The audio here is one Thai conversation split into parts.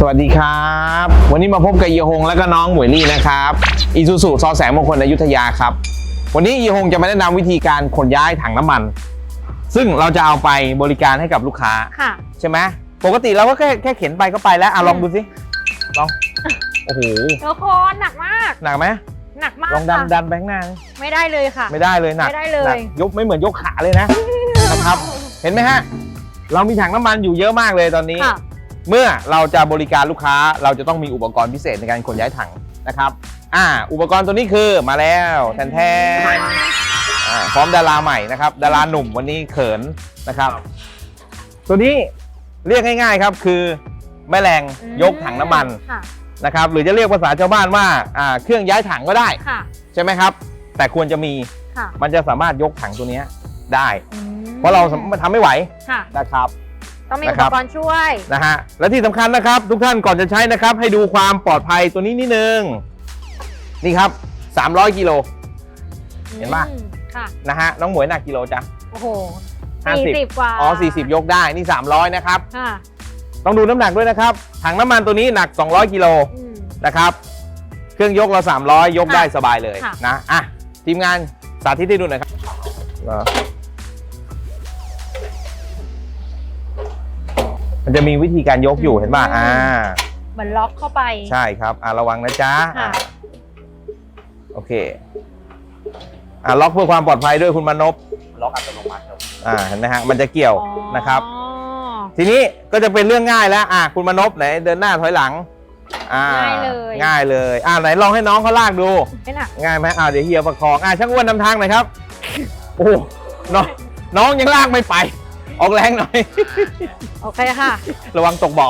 สวัสดีครับ วันนี้มาพบกับเยฮงและก็น้องหมวยลี่นะครับอีซูซูซอแสงมงคลอยุธยาครับ วันนี้เยฮงจะมาแนะนำวิธีการขนย้ายถังน้ำมัน ซึ่งเราจะเอาไปบริการให้กับลูกค้าค่ะใช่ไหมปกติเราก็แค่แค่เข็นไปก็ไปแล้วอะลองดูสิลองโอ้โหเดี๋ยวคนหนักมาก หนักไหมหนักมากลองดันค่ะดันแบงค์หน้าดิไม่ได้เลยค่ะ ไม่ได้เลยหนักไม่ได้เลยหนักยกไม่เหมือนยกขาเลยนะนะครับ เห็นไหมฮะเรามีถังน้ำมันอยู่เยอะมากเลยตอนนี้ค่ะ เมื่อเราจะบริการลูกค้าเราจะต้องมีอุปกรณ์พิเศษในการขนย้ายถังนะครับอ่าอุปกรณ์ตัวนี้คือมาแล้วแทนแทนอ่าพร้อมดาราใหม่นะครับ ดาราหนุ่มวันนี้เขินนะครับ ตัวนี้เรียกง่ายๆครับคือแม่แรงยกถังน้ำมันค่ะนะครับ หรือจะเรียกภาษาชาวบ้านว่าอ่าเครื่องย้ายถังก็ได้ ค่ะใช่ไหมครับ แต่ควรจะมีค่ะมันจะสามารถยกถังตัวเนี้ยได้ อืมเพราะเราทำไม่ไหวค่ะ นะครับ ต้องมีนะอุครัปบกรณ์ช่วยนะฮะและที่สำคัญนะครับ ทุกท่านก่อนจะใช้นะครับ ให้ดูความปลอดภัยตัวนี้นิดนึง นี่ครับ 300กิโลเห็นปะอืมค่ะนะฮะน้องหมวยหนักกิโลจ้ะโอ้โหห้าสิบสี่สิบกว่าอ๋อ40ยกได้นี่ 300 นะครับค่ะต้องดูน้ำหนักด้วยนะครับ ถังน้ำมันตัวนี้หนัก 200กิโลอืมนะครับ เครื่องยกเรา 300 ยกได้สบายเลยค่ะนะอะทีมงานสาธิตให้ดูหน่อยครับ มันจะมีวิธีการยกอยู่เห็นป่ะอ่า เหมือนล็อกเข้าไป ใช่ครับ อ่าระวังนะจ๊ะค่ะอ่าโอเค อ่าล็อกเพื่อความปลอดภัยด้วยคุณมานพล็อกอัตโนมัติครับอ่าเห็นไหมฮะมันจะเกี่ยวอ๋อนะครับทีนี้ก็จะเป็นเรื่องง่ายแล้ว อ่าคุณมานพไหนเดินหน้าถอยหลัง อ่า ง่ายเลย ง่ายเลย อ่าไหนลองให้น้องเขาลากดู ไม่หนักง่ายไหมอ่าเดี๋ยวเฮียประคอง อ่าช่างอ้วนนำทางหน่อยครับ โอ้โหน้องน้องยังลากไม่ไป ออกแรงหน่อย โอเคค่ะ ระวังตกบ่อ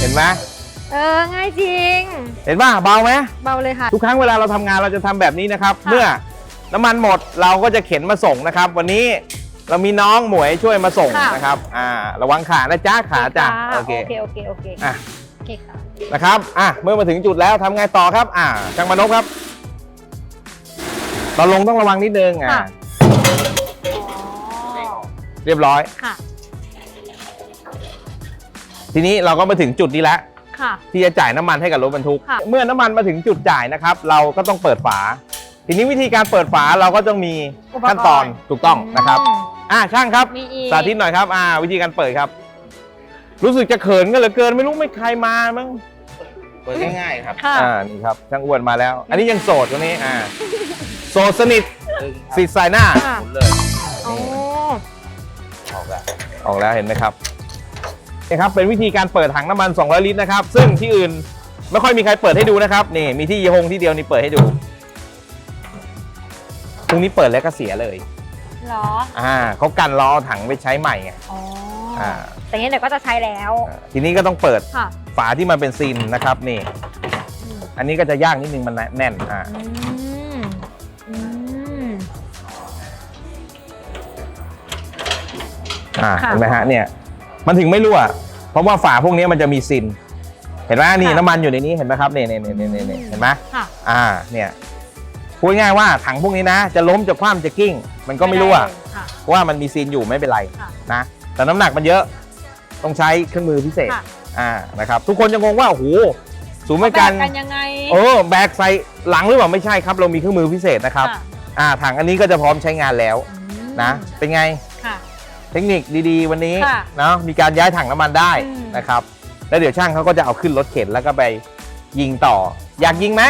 เห็นไหมเออ ง่ายจริง เห็นป่ะเบาไหมเบาเลยค่ะ ทุกครั้งเวลาเราทำงานเราจะทำแบบนี้นะครับค่ะเมื่อน้ำมันหมดเราก็จะเข็นมาส่งนะครับ วันนี้เรามีน้องหมวยช่วยมาส่งนะครับ อ่า ระวังขานะจ้าขาจ้าโอเค โอเค โอเค โอเคอะ โอเคค่ะ นะครับ อะ เมื่อมาถึงจุดแล้วทำไงต่อครับ อ่าช่างมานพครับ ตอนลงต้องระวังนิดนึง อ่า ค่ะอ๋อ เรียบร้อย ค่ะ ทีนี้เราก็มาถึงจุดนี้แล้วค่ะ ที่จะจ่ายน้ำมันให้กับรถบรรทุก ค่ะ เมื่อน้ำมันมาถึงจุดจ่ายนะครับ เราก็ต้องเปิดฝา ทีนี้วิธีการเปิดฝาเราก็ต้องมีอุปกรณ์ขั้นตอนถูกต้องนะครับอืมอ่าช่างครับ มีอีก สาธิตหน่อยครับ อ่า วิธีการเปิดครับ รู้สึกจะเขินกันเหลือเกินไม่รู้ไม่ใครมามั้งเปิดง่ายๆครับค่ะ อ่านี่ครับช่างอ้วนมาแล้ว อันนี้ยังโสดตัวนี้อ่าโสดสนิทดึงสิทธิ์สายหน้า ค่ะ หมุนเลยโอ้อ อกแล้วออกแล้วเห็นไหมครับนี่ครับเป็นวิธีการเปิดถังน้ำมัน 200 ลิตรนะครับ ซึ่งที่อื่นไม่ค่อยมีใครเปิดให้ดูนะครับนี่มีที่ยีฮงที่เดียวนี่เปิดให้ดูพรุ่งนี้เปิดแล้วก็เสียเลยเหรออ่าเขากันล้อถังไปใช้ใหม่ไงอ๋ออ่าแต่นี้เดี๋ยวก็จะใช้แล้วอ่าทีนี้ก็ต้องเปิดค่ะฝาที่มันเป็นซีนนะครับนี่อืมอันนี้ก็จะยากนิดนึงมันแน่นอ่า อ่าค่ะ เห็นไหมฮะเนี่ยมันถึงไม่รั่ว เพราะว่าฝาพวกนี้มันจะมีซิน เห็นไหมนี่น้ำมันอยู่ในนี้เห็นไหมครับเนี่ยเนี่ยเนี่ยเนี่ยเนี่ยเห็นไหมค่ะ อ่าเนี่ยพูดง่ายๆว่าถังพวกนี้นะ จะล้มจะคว่ำจะกิ้ง มันก็ไม่รั่วด้เลยค่ะ เพราะว่ามันมีซีนอยู่ไม่เป็นไรค่ะนะแต่น้ำหนักมันเยอะต้องใช้เครื่องมือพิเศษค่ะ อ่านะครับทุกคนจะงงว่าโอ้โหสูงไม่กันแบ่งกันยังไงเออแบกใส่หลังหรือเปล่าไม่ใช่ครับ เรามีเครื่องมือพิเศษนะครับค่ะอ่าถังอันนี้ก็จะพร้อมใช้งานแล้วอืมนะ เป็นไงค่ะ เทคนิคดีๆ วันนี้ค่ะเนาะมีการย้ายถังน้ำมันได้อืม นะครับ แล้วเดี๋ยวช่างเขาก็จะเอาขึ้นรถเข็นแล้วก็ไปยิงต่อ อยากยิงไหม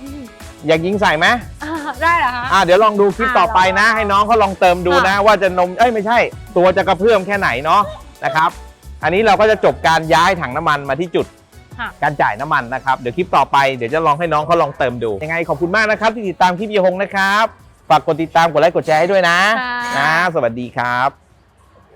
อืมอยากยิงใส่ไหมอ่าได้เหรอคะ อ่าเดี๋ยวลองดูคลิปอ่าต่อไปนะลองให้น้องเขาลองเติมดูนะ ว่าจะนมเอ้ยไม่ใช่ ตัวจะกระเพื่อมแค่ไหนเนาะนะครับ อันนี้เราก็จะจบการย้ายถังน้ำมันมาที่จุด ค่ะ การจ่ายน้ำมันนะครับ เดี๋ยวคลิปต่อไปเดี๋ยวจะลองให้น้องเขาลองเติมดู ยังไงขอบคุณมากนะครับ ที่ติดตามคลิปเยหงนะครับ ฝากกดติดตามกดไลค์กดแชร์ให้ด้วยนะค่ะ นะ สวัสดีครับ